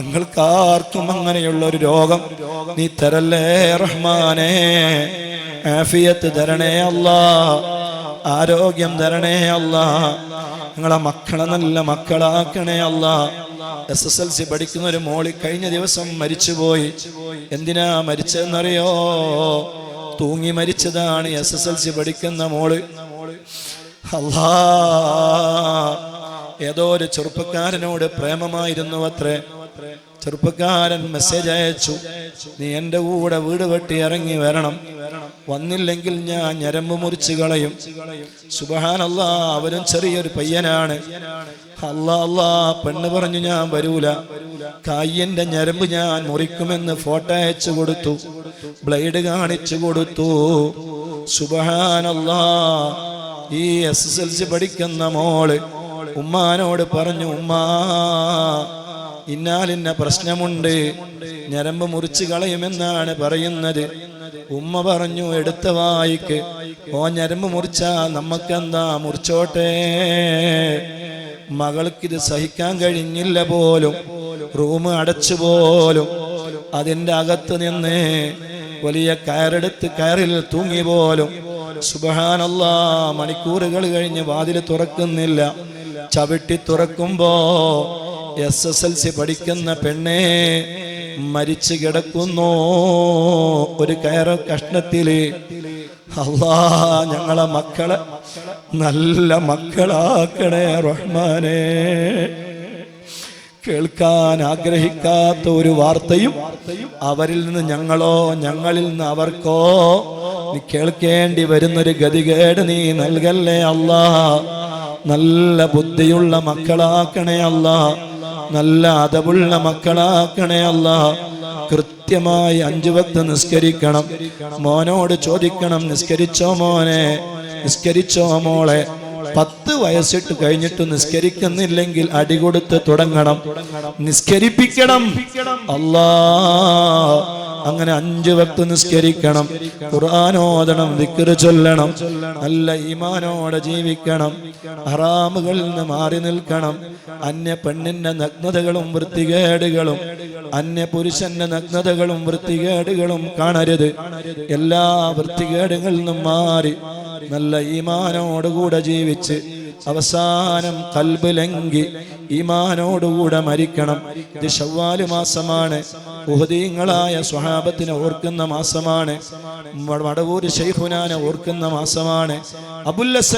ഞങ്ങൾക്കാർക്കും അങ്ങനെയുള്ള ഒരു രോഗം. നീ തരല്ലേ റഹ്മാനെ? ആഫിയത്ത് തരണേ അല്ല. ആരോഗ്യം തരണേ അല്ല. നിങ്ങളെ മക്കളെ നല്ല മക്കളാക്കണേ അല്ല. എസ് എസ് എൽ സി പഠിക്കുന്ന ഒരു മോളി കഴിഞ്ഞ ദിവസം മരിച്ചുപോയി. എന്തിനാ മരിച്ചതെന്നറിയോ? തൂങ്ങി മരിച്ചതാണ് എസ് എസ് എൽ സി പഠിക്കുന്ന മോൾ. അല്ലാ. ഏതോ ഒരു ചെറുപ്പക്കാരനോട് പ്രേമമായിരുന്നു അത്രേ ചെറുപ്പക്കാരൻ മെസ്സേജ് അയച്ചു നീ എന്റെ കൂടെ വീട് വെട്ടി ഇറങ്ങി വരണം. വന്നില്ലെങ്കിൽ ഞാൻ ഞരമ്പ് മുറിച്ച് കളയും. സുബഹാനല്ല അവരും ചെറിയൊരു പയ്യനാണ്. അല്ലാ അല്ലാ പെണ്ണ് പറഞ്ഞു ഞാൻ വരൂല. കായ്യന്റെ ഞരമ്പ് ഞാൻ മുറിക്കുമെന്ന് ഫോട്ടോ അയച്ചു കൊടുത്തു. ബ്ലേഡ് കാണിച്ചു കൊടുത്തു. സുബഹാനല്ലാ ഈ എസ് എസ് എൽ സി പഠിക്കുന്ന മോൾ ഉമ്മാനോട് പറഞ്ഞു ഉമ്മാ ഇന്നാലിന്ന പ്രശ്നമുണ്ട്. ഞരമ്പ് മുറിച്ച് കളയുമെന്നാണ് പറയുന്നത്. ഉമ്മ പറഞ്ഞു എടുത്ത വായിക്ക്. ഓ ഞരമ്പ് മുറിച്ചാ നമ്മക്കെന്താ? മുറിച്ചോട്ടെ. മകൾക്കിത് സഹിക്കാൻ കഴിഞ്ഞില്ല പോലും. റൂം അടച്ചു പോലും. അതിന്റെ അകത്ത് നിന്ന് വലിയ കയറെടുത്ത് കയറിൽ തൂങ്ങി പോലും. സുബഹാനല്ലാ മണിക്കൂറുകൾ കഴിഞ്ഞ് വാതിൽ തുറക്കുന്നില്ല. ചവിട്ടി തുറക്കുമ്പോ എസ് എസ് എൽ സി പഠിക്കുന്ന പെണ്ണെ മരിച്ചു കിടക്കുന്നു. ഒരു കയറ കഷ്ണത്തിൽ. അള്ളാ ഞങ്ങളെ മക്കളെ നല്ല മക്കളാക്കണേ റഹ്മാനെ. കേൾക്കാൻ ആഗ്രഹിക്കാത്ത ഒരു വാർത്തയും അവരിൽ നിന്ന് ഞങ്ങളോ ഞങ്ങളിൽ നിന്ന് അവർക്കോ നീ കേൾക്കേണ്ടി വരുന്നൊരു ഗതികേട് നീ നൽകല്ലേ അല്ലാ നല്ല ബുദ്ധിയുള്ള മക്കളാക്കണേ അല്ല. നല്ല അതവുള്ള മക്കളാക്കണേ അല്ല. കൃത്യമായി അഞ്ചു വക്ത നിസ്കരിക്കണം. മോനോട് ചോദിക്കണം നിസ്കരിച്ചോ മോനെ? നിസ്കരിച്ചോ മോളെ? പത്ത് വയസ്സിട്ട് കഴിഞ്ഞിട്ട് നിസ്കരിക്കുന്നില്ലെങ്കിൽ അടികൊടുത്ത് തുടങ്ങണം. നിസ്കരിപ്പിക്കണം. അല്ലാ. അങ്ങനെ അഞ്ചു വക്ത് നിസ്കരിക്കണം. ഖുർആാനോദണം ദിക്കറ് ചൊല്ലണം നല്ല ഈമാനോടെ ജീവിക്കണം ഹറാമുകളിൽ നിന്ന് മാറി നിൽക്കണം. അന്യ പെണ്ണിന്റെ നഗ്നതകളും വൃത്തികേടുകളും അന്യ പുരുഷന്റെ നഗ്നതകളും വൃത്തികേടുകളും കാണരുത്. എല്ലാ വൃത്തികേടുകളിൽ നിന്നും മാറി നല്ല ഈമാനോടുകൂടെ ജീവിച്ച് അവസാനം കൽബ് ലങ്കി ഈമാനോടുകൂടെ മരിക്കണം. ഇത് ഷവ്വാൽ മാസമാണ്. ഉഹദീങ്ങളായ സ്വഹാബത്തിനെ ഓർക്കുന്ന മാസമാണ്. വടവൂര് ഷെയ്ഖുനാനെ ഓർക്കുന്ന മാസമാണ്. അബുല്ലസ്